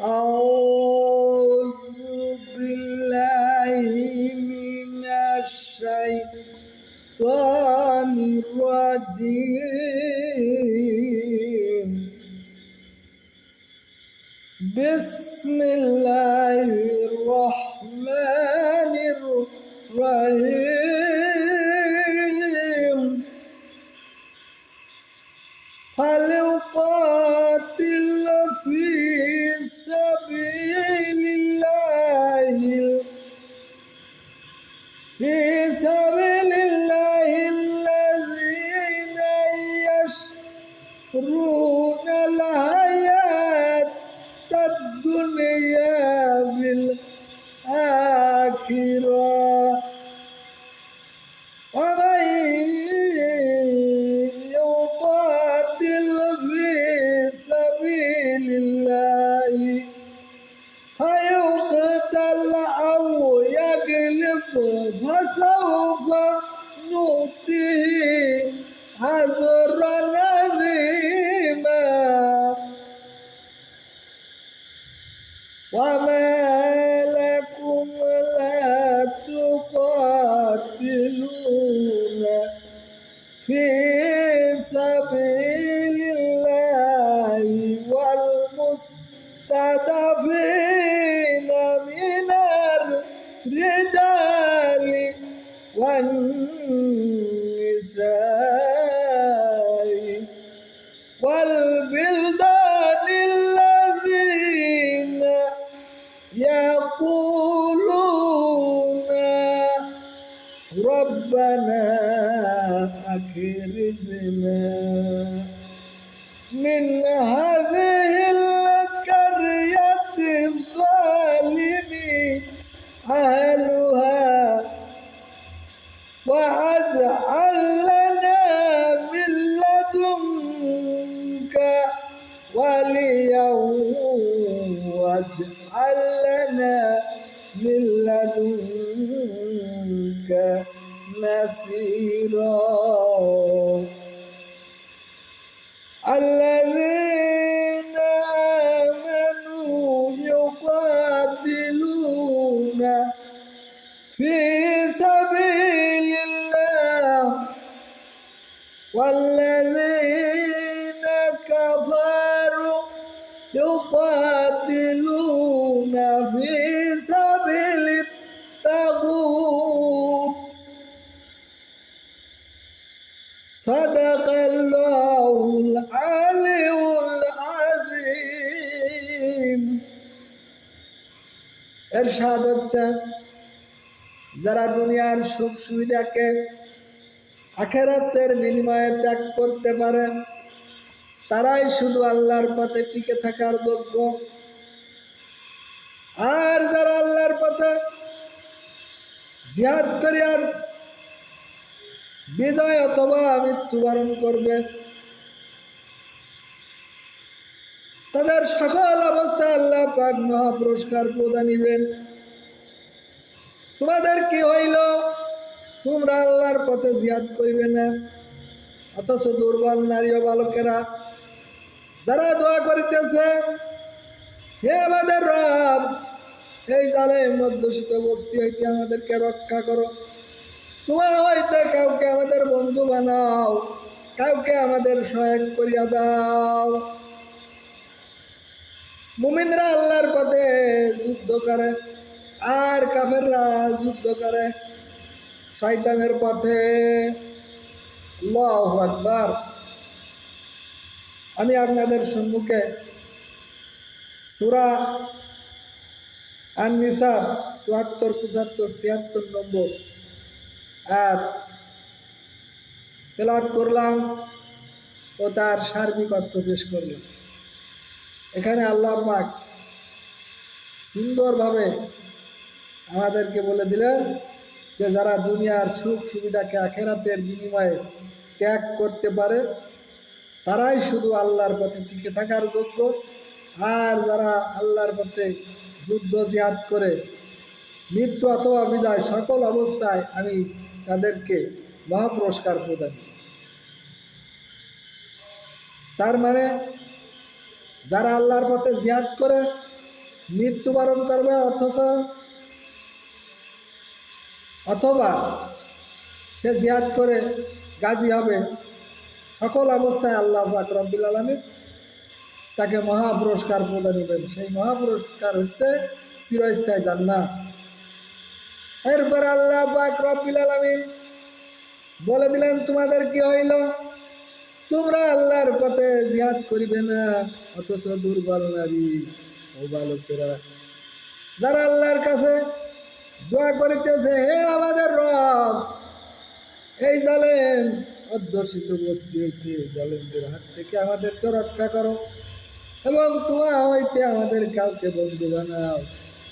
Oh. والنساء والبلدان الذين يقولون ربنا أكرزنا من هذه واجعل لنا من لدنك نصيرا الذين آمنوا يقاتلون في سبيل الله والذين এরশাদ হচ্ছে যারা দুনিয়ার সুখ সুবিধাকে আখেরাতের বিনিময়ে ত্যাগ করতে পারে, তারাই শুধু আল্লাহর পথে টিকে থাকার যোগ্য। আর যারা আল্লাহর পথে জিহাদ করিয়ার বিজয় অথবা মৃত্যুবরণ করবে তাদের সকল অবস্থায় আল্লাহ পাক মহা পুরস্কার প্রদান প্রদানিবেন তোমাদের কি হইল? তোমরা আল্লাহর পথে জিয়াদ করিবে না। অথচ দুর্বল নারী ও বালকেরা যারা দোয়া করিতেছে, হে আমাদের রব, এই জালে মধ্যশীত বস্তি হইতে আমাদেরকে রক্ষা করো। তোমার হইতে কাউকে আমাদের বন্ধু বানাও, কাউকে আমাদের সহায়ক করিয়া দাও। মুমিনরা আল্লাহর পথে যুদ্ধ করে, আর কাফেররা যুদ্ধ করে। শয়তানের পথে। আল্লাহু আকবার। আমি আপনাদের সম্মুখে সুরা আননিসার চুয়াত্তর, পঁচাত্তর, ছিয়াত্তর নম্বর আর তেলাট করলাম ও তার সার্বিক অর্থ পেশ করলাম। এখানে আল্লাহ পাক সুন্দরভাবে আমাদেরকে বলে দিলেন যে যারা দুনিয়ার সুখ সুবিধাকে আখেরাতের বিনিময়ে ত্যাগ করতে পারে, তারাই শুধু আল্লাহর পথে টিকে থাকার যোগ্য আর যারা আল্লাহর পথে যুদ্ধ জিহাদ করে, মৃত্যু অথবা বিজয় সকল অবস্থায় আমি তাদেরকে মহাপুরস্কার প্রদান। তার মানে যারা আল্লাহর পথে জিহাদ করে, মৃত্যুবরণ করবে অথচ, অথবা সে জিয়াদ করে গাজী হবে, সকল অবস্থায় আল্লাহ পাক রব্বিল আলমী তাকে মহা পুরস্কার প্রদান করবেন। সেই মহা পুরস্কার হচ্ছে চিরস্থায়ী জান্নাত। এরপর আল্লাহ পাক রব্বিল আলমিন বলে দিলেন, তোমাদের কি হইল? তোমরা আল্লাহর পথে জিহাদ করিবে না, অথচ দুর্বল নারী ও বালকেরা। যারা আল্লাহর কাছে দোয়া করিতেছে, হে আমাদের রব, এই জালেম, অধ্যুষিত বস্তি হইতে জালেমদের হাত থেকে আমাদেরকে রক্ষা করো এবং তোমা হইতে আমাদের কাউকে বন্ধু বানাও,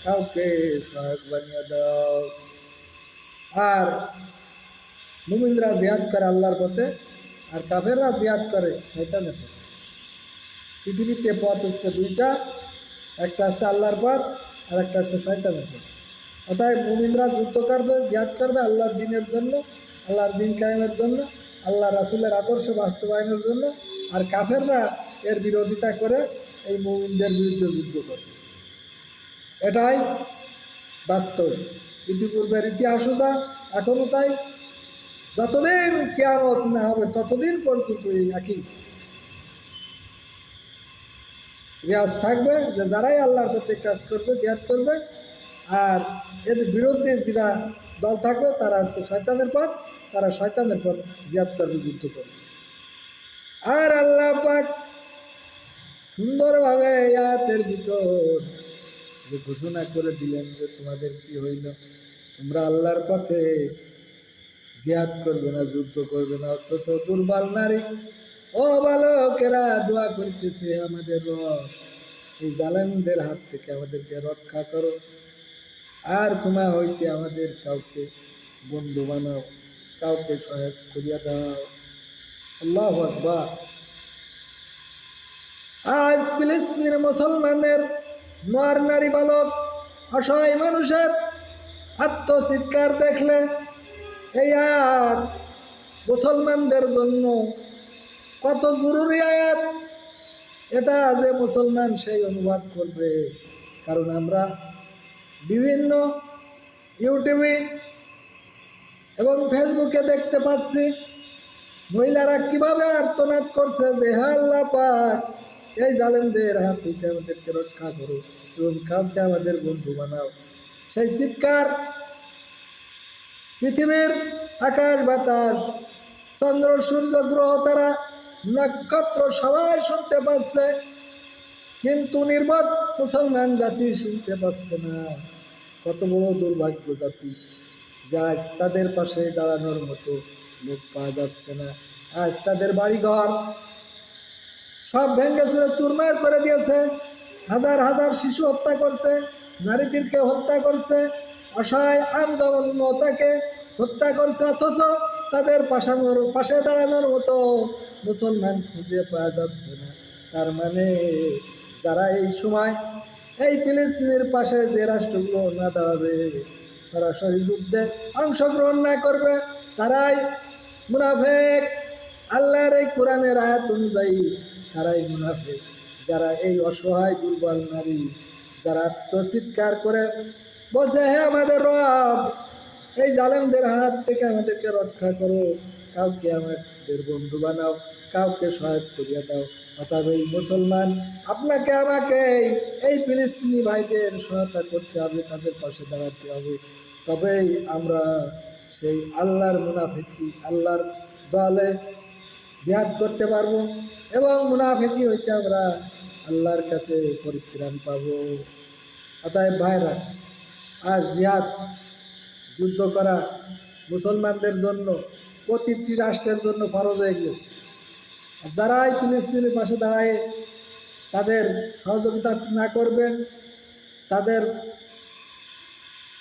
কাউকে সহায়ক বানিয়ে দাও। আর মুমিনরা জিয়াদ করে আল্লাহর পথে আর কাফেররা জিয়াদ করে শয়তানের পথ। পৃথিবীতে পথ হচ্ছে দুইটা, একটা আছে আল্লাহর পথ, আর একটা হচ্ছে শয়তানের পথ। অতএব মুমিনরা যুদ্ধ করবে জিয়াদ করবে আল্লাহর দিনের জন্য, আল্লাহর দিন কায়েমের জন্য আল্লাহ রাসুলের আদর্শ বাস্তবায়নের জন্য, আর কাফেররা এর বিরোধিতা করে এই মুমিনদের বিরুদ্ধে যুদ্ধ করবে। এটাই বাস্তব। ইতিপূর্বের ইতিহাসও যা, এখনও তাই। যতদিন কেয়ামত না হবে, ততদিন পর্যন্ত এই একই রেয়াজ থাকবে যে যারাই আল্লাহর প্রতি কাজ করবে, জিহাদ করবে, আর এদের বিরুদ্ধে যারা দল থাকবে, তারা হচ্ছে শয়তানের পথ, তারা শয়তানের পথ জিহাদ করবে, যুদ্ধ করবে। আর আল্লাহ পাক সুন্দরভাবে ইয়াতের ভিতর যে ঘোষণা করে দিলেন যে তোমাদের কি হইল? তোমরা আল্লাহর পথে জিহাদ করবে না, যুদ্ধ করবে না, অথচ দুর্বল নারী। ও বালকেরা দোয়া করতেছে আমাদের রব। এই জালেমদের হাত থেকে আমাদেরকে রক্ষা করো। আর তোমার হইতে আমাদের কাউকে বন্ধু বানাও, কাউকে সহায়ক করিয়া দাও। আল্লাহ আকবার। আজ ফিলিস্তিনের মুসলমানের নর নারী বালক, অসহায় মানুষের আত্মচিৎকার দেখলে এই আয়াত মুসলমানদের জন্য কত জরুরি আয়াত? এটা যে মুসলমান সেই অনুবাদ করবে। কারণ আমরা বিভিন্ন ইউটিউবে এবং ফেসবুকে দেখতে পাচ্ছি, মহিলারা কীভাবে আর্তনাদ করছে যে আল্লাহ পাক, এই জালেমদের হাত হইতে আমাদেরকে রক্ষা করো এবং কাউকে আমাদের বন্ধু বানাও। সেই চিৎকার পৃথিবীর আকাশ, বাতাস, চন্দ্র, সূর্য, গ্রহ তারা নক্ষত্র সবাই শুনতে পাচ্ছে, কিন্তু নির্বোধ মুসলমান জাতি শুনতে পাচ্ছে না। কত বড় দুর্ভাগ্য জাতি যে আজ তাদের পাশে দাঁড়ানোর মতো লোক পাওয়া যাচ্ছে না। আজ তাদের বাড়িঘর সব ভেঙ্গে চুরে চুরমার করে দিয়েছে। হাজার হাজার শিশু হত্যা করছে, নারীদেরকে হত্যা করছে অসহায় আমজনতাকে হত্যা করছে, অথচ তাদের পাশানোর, পাশে দাঁড়ানোর মতো মুসলমান খুঁজে পাওয়া যাচ্ছে না। তার মানে যারা এই সময় এই ফিলিস্তিনের পাশে যে রাষ্ট্রগুলো না দাঁড়াবে, সরাসরি যুদ্ধে অংশগ্রহণ না করবে, তারাই মুনাফেক। আল্লাহর এই কোরআনের আয়াত অনুযায়ী তারাই মুনাফেক। যারা এই অসহায়, দুর্বল নারী, যারা আত্মচিৎকার করে বলছে হ্যাঁ আমাদের রব, এই জালেমদের হাত থেকে আমাদেরকে রক্ষা করো। কাউকে আমাদের বন্ধু বানাও, কাউকে সহায়ক করিয়া দাও। অর্থাৎ এই মুসলমান, আপনাকে আমাকে এই ফিলিস্তিনি ভাইদের সহায়তা করতে হবে, তাদের পাশে দাঁড়াতে হবে। তবেই আমরা সেই আল্লাহর মুনাফিকি, আল্লাহর দলে জিহাদ করতে পারব এবং মুনাফিকি হইতে আমরা আল্লাহর কাছে পরিত্রাণ পাবো। অতএব ভাইরা আজ জিহাদ, যুদ্ধ করা মুসলমানদের জন্য, প্রতিটি রাষ্ট্রের জন্য ফরজ হয়ে গেছে আর যারা এই ফিলিস্তিনের পাশে দাঁড়ায় তাদের সহযোগিতা না করবে, তাদের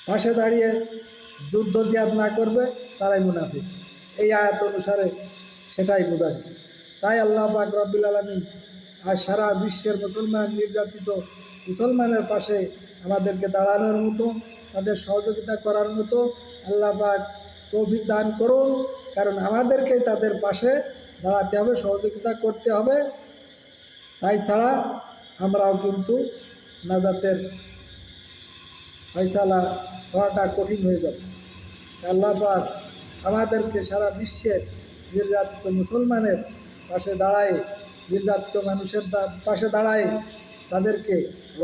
পাশে দাঁড়িয়ে যুদ্ধ জিয়াদ না করবে, তারাই মুনাফিক। এই আয়াত অনুসারে সেটাই বোঝা যায় তাই আল্লাহ পাক রব্বুল আলমী আর সারা বিশ্বের মুসলমান, নির্যাতিত মুসলমানের পাশে আমাদেরকে দাঁড়ানোর মতো, তাদের সহযোগিতা করার মতো আল্লাহ পাক তৌফিক দান করুন। কারণ আমাদেরকে তাদের পাশে দাঁড়াতে হবে, সহযোগিতা করতে হবে। তাই ছাড়া আমরাও কিন্তু নাজাতের ফয়সালা হওয়াটা কঠিন হয়ে যাবে। আল্লাহ পাক আমাদেরকে সারা বিশ্বের নির্যাতিত মুসলমানের পাশে দাঁড়ায়, নির্যাতিত মানুষের পাশে দাঁড়ায়, তাদেরকে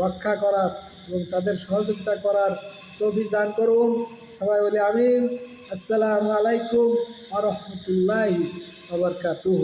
রক্ষা করার এবং তাদের সহযোগিতা করার তৌফিক দান করুন। সবাই বলে আমিন। আসসালামু আলাইকুম আ রহমতুল্লাহ আবরকাতুহ